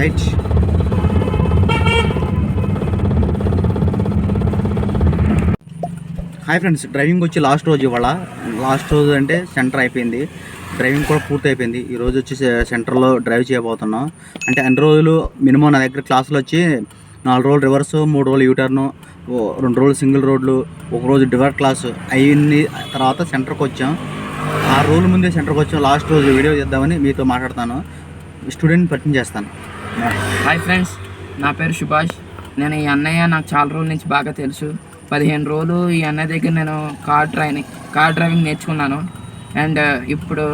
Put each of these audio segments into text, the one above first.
Right hi friends driving వచ్చి last రోజు ఇవాళ. లాస్ట్ రోజు అంటే సెంటర్ అయిపోయింది. డ్రైవింగ్ కూడా పూర్తి అయిపోయింది. ఈరోజు వచ్చి సెంటర్లో డ్రైవ్ చేయబోతున్నాం. అంటే అన్ని రోజులు మినిమం నా దగ్గర క్లాసులు వచ్చి నాలుగు రోజులు రివర్స్ మూడు రోజులు యూటర్ను రెండు రోజులు సింగిల్ రోడ్లు ఒక రోజు డివర్ క్లాస్ అయ్యింది. తర్వాత సెంటర్కి వచ్చాం. ఆరు రోజుల ముందే సెంటర్కి వచ్చాం. లాస్ట్ రోజు వీడియో చేద్దామని మీతో మాట్లాడతాను. స్టూడెంట్ పరిచయం చేస్తాను. హాయ్ ఫ్రెండ్స్ నా పేరు సుభాష్. నేను ఈ అన్నయ్య నాకు చాలా రోజుల నుంచి బాగా తెలుసు. పదిహేను రోజులు ఈ అన్నయ్య దగ్గర నేను కార్ డ్రైవింగ్ కార్ డ్రైవింగ్ నేర్చుకున్నాను. అండ్ ఇప్పుడు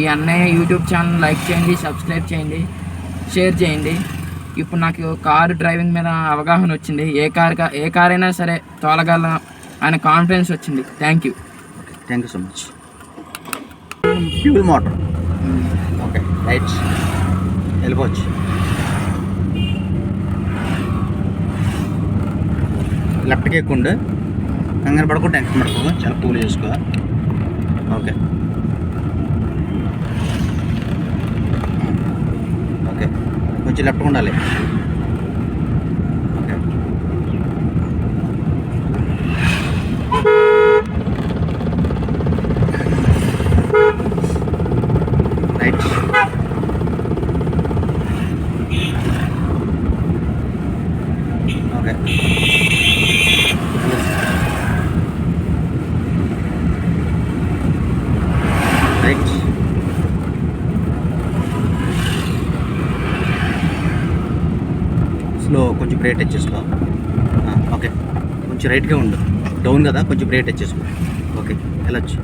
ఈ అన్నయ్య యూట్యూబ్ ఛానల్ లైక్ చేయండి సబ్స్క్రైబ్ చేయండి షేర్ చేయండి. ఇప్పుడు నాకు కార్ డ్రైవింగ్ మీద అవగాహన వచ్చింది. ఏ కార్ ఏ కార్ అయినా సరే తోలగల అనే కాన్ఫిడెన్స్ వచ్చింది. Thank you thank you so much fuel motor okay right వెళ్ళిపోవచ్చు లెఫ్ట్కి ఎక్కుండు కంగారు పడకు టెన్షన్ పడుకో చాలా కూల్ చేసుకో. ఓకే. ఓకే. కొంచెం లెఫ్ట్గా ఉండాలి okay right okay right slow కొంచెం బ్రేక్ టచ్ చేసుకో ఓకే కొంచెం రైట్గా ఉండు. డౌన్ కదా కొంచెం బ్రేక్ టచ్ చేసుకో ఓకే వెళ్ళొచ్చు.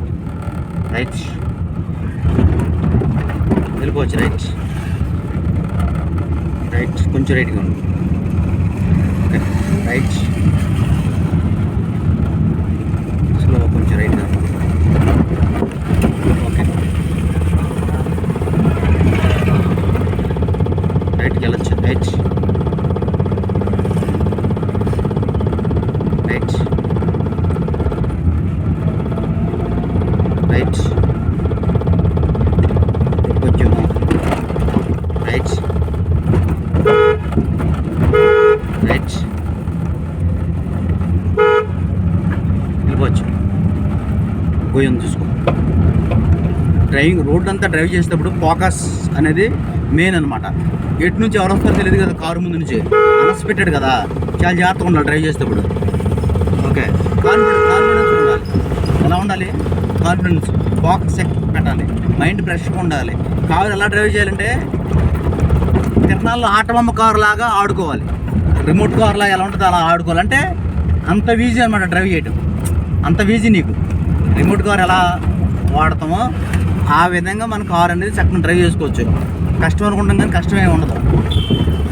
రైట్ వెళ్ళిపోవచ్చు రైట్ రైట్ కొంచెం రైట్గా ఉండు. ఓకే రైట్ స్లో కొంచెం రైట్గా ఓకే రైట్కి వెళ్ళొచ్చు రైట్ రైట్ రైట్ కొంచెం రైట్ రైట్ వెళ్ళిపోవచ్చు గోయం చూసుకో. డ్రైవింగ్ రోడ్ అంతా డ్రైవ్ చేసేటప్పుడు ఫోకస్ అనేది మెయిన్ అనమాట ఎటు నుంచి ఎవరు వస్తారో తెలియదు కదా కారు ముందు నుంచి. అన్ఎక్స్పెక్టెడ్ కదా చాలా జాగ్రత్తగా ఉండాలి డ్రైవ్ చేసేటప్పుడు. ఓకే. కాన్ఫిడెన్స్ కాన్ఫిడెన్స్ ఉండాలి. ఎలా ఉండాలి? కాన్ఫిడెన్స్ ఫోకస్ పెట్టాలి. మైండ్ ఫ్రెష్గా ఉండాలి. కారు ఎలా డ్రైవ్ చేయాలంటే తిరణాల్లో ఆటబొమ్మ కారు లాగా ఆడుకోవాలి. రిమోట్ కార్లా లాగా ఎలా ఉంటుందో అలా ఆడుకోవాలి. అంటే అంత ఈజీ అనమాట డ్రైవ్ చేయటం. అంత ఈజీ నీకు. రిమోట్ కార్ ఎలా వాడతామో ఆ విధంగా మన కార్ అనేది చక్కగా డ్రైవ్ చేసుకోవచ్చు. కష్టం అనుకుంటాం కానీ కష్టమే ఉండదు.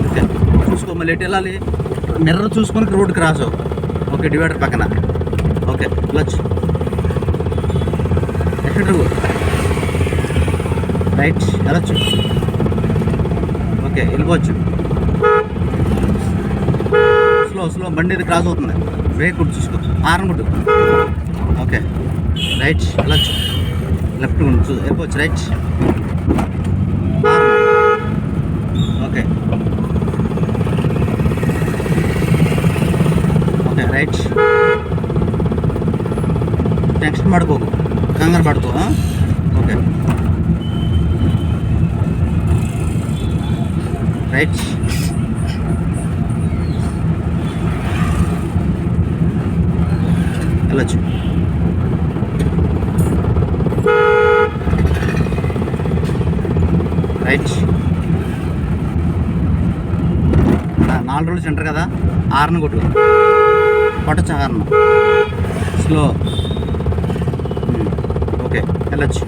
ఓకే. చూసుకో మళ్ళీ ఎటు వెళ్ళాలి. మిర్రర్ చూసుకొని రోడ్ క్రాస్ అవ్వు. ఓకే డివైడర్ పక్కన. ఓకే వెళ్ళొచ్చు ఎక్కడ రైట్ వెళ్ళచ్చు. ఓకే వెళ్ళిపోవచ్చు. స్లో స్లో బండి క్రాస్ అవుతుంది. బ్రేక్ కొట్టు చూసుకో. హార్న్ కొట్టు. ఓకే. రైట్ వెళ్ళొచ్చు లెఫ్ట్ ఉండు వెళ్ళిపోవచ్చు right. Okay. Okay right. Tension పడుకోకు కంగారు పడుకో ఓకే. రైట్. వెళ్ళచ్చు రైట్ నాలుగు రోజులు సెంటర్ కదా ఆరును కొట్టు. కొట్టచ్చు ఆరును. స్లో ఓకే వెళ్ళచ్చు.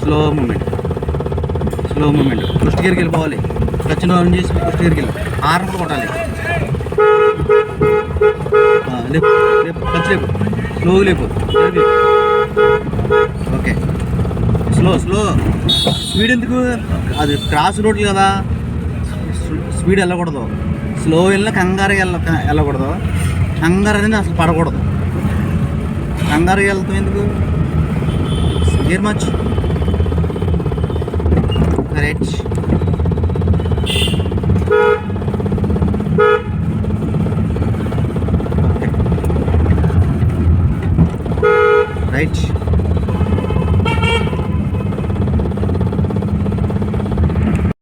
Slow movement slow movement first గేర్కి వెళ్ళిపోవాలి. క్లచ్ వాళ్ళని చేసి ఫస్ట్ గేర్కి వెళ్ళి. ఆరు కూడా కొట్టాలి. లేపు లేపు. క్లచ్ లేపు. స్లో లేపు. Okay slow slow. స్పీడ్ ఎందుకు? అది క్రాస్ రోడ్లు కదా. స్పీడ్ వెళ్ళకూడదు. స్లో వెళ్ళిన కంగారు వెళ్ళ వెళ్ళకూడదు. కంగారు అనేది అసలు పడకూడదు. కంగారు వెళ్తాం ఎందుకు? Very much right right